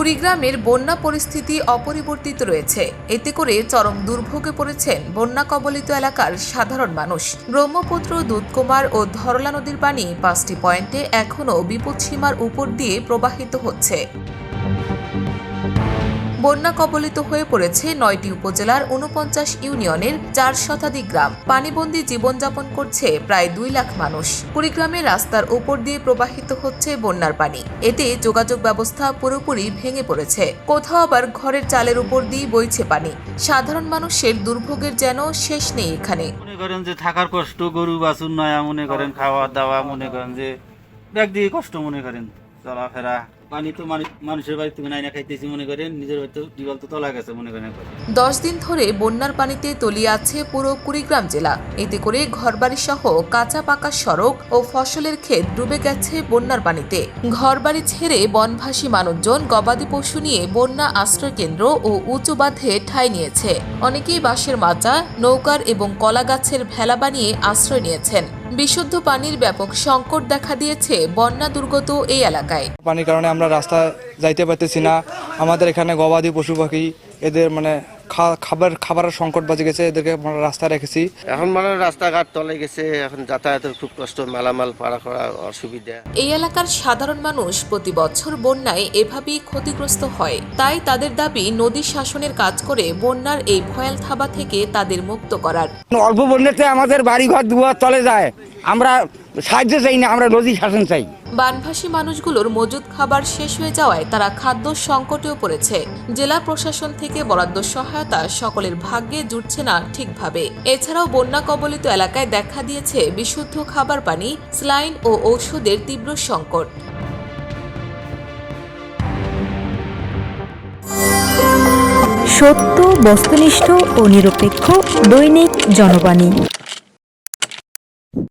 কুড়িগ্রামের বন্যা পরিস্থিতি অপরিবর্তিত রয়েছে। এতে করে চরম দুর্ভোগে পড়েছেন বন্যা কবলিত এলাকার সাধারণ মানুষ। ব্রহ্মপুত্র, দুধকুমার ও ধরলা নদীর পানি পাঁচটি পয়েন্টে এখনও বিপদসীমার উপর দিয়ে প্রবাহিত হচ্ছে। বন্যা কবলিত হয়ে পড়েছে নয়টি উপজেলার উনপঞ্চাশ ইউনিয়নের চার শতাধিক গ্রাম। পানিবন্দী জীবনযাপন করছে প্রায় দুই লাখ মানুষ। কুড়িগ্রামে রাস্তার উপর দিয়ে প্রবাহিত হচ্ছে বন্যার পানি। এতে যোগাযোগ ব্যবস্থা পুরোপুরি ভেঙে পড়েছে। কোথাও আবার ঘরের চালের উপর দিয়ে বইছে পানি। সাধারণ মানুষের দুর্ভোগের যেন শেষ নেই এখানে। মনে করেন যে থাকার কষ্ট, গরু, বাছুর, নয়া মনে করেন খাওয়া দাওয়া মনে করেন যে ব্যাগ দিয়ে কষ্ট মনে করেন। চলাফেরা দশ দিন ধরে বন্যার পানিতে আছে পুরো কুড়িগ্রাম জেলা। এতে করে সড়ক ও ফসলের ক্ষেত ডুবে গেছে বন্যার পানিতে। ঘরবাড়ি ছেড়ে বনভাসী মানুষজন গবাদি পশু নিয়ে বন্যা আশ্রয় কেন্দ্র ও উঁচু বাঁধে ঠাঁই নিয়েছে। অনেকেই বাঁশের মাচা, নৌকার এবং কলা গাছের ভেলা বানিয়ে আশ্রয় নিয়েছেন। বিশুদ্ধ পানির ব্যাপক সংকট দেখা দিয়েছে বন্যা দুর্গত এই এলাকায়। পানির কারণে আমরা রাস্তা যাইতে পারতেছি না। আমাদের এখানে গবাদি পশু পাখি, এদের মানে খাবার খাবারের সংকট বাজে গেছে এদেরকে আমরা রাস্তায় রেখেছি। এখন মানে রাস্তাঘাট তলে গেছে এখন যাতায়াতের খুব কষ্ট মালামাল পাড়া করা অসুবিধা। এই এলাকার সাধারণ মানুষ প্রতি বছর বন্যায় এভাবেই ক্ষতিগ্রস্ত হয়। তাই তাদের দাবি নদী শাসনের কাজ করে বন্যার এই ভয়াল থাবা থেকে তাদের মুক্ত করার। অল্প বন্যাতে আমাদের বাড়ি ঘর দুয়ার চলে যায়। আমরা সাহায্য চাই না আমরা নদী শাসন চাই। বানভাসী মানুষগুলোর মজুদ খাবার শেষ হয়ে যাওয়ায় তারা খাদ্য সংকটেও পড়েছে। জেলা প্রশাসন থেকে বরাদ্দ সহায়তা সকলের ভাগ্যে জুটছে না ঠিকভাবে। এছাড়াও বন্যা কবলিত এলাকায় দেখা দিয়েছে বিশুদ্ধ খাবার পানি স্লাইন ও ঔষধের তীব্র সংকট। সত্য বস্তুনিষ্ঠ ও নিরপেক্ষ দৈনিক জনবাণী।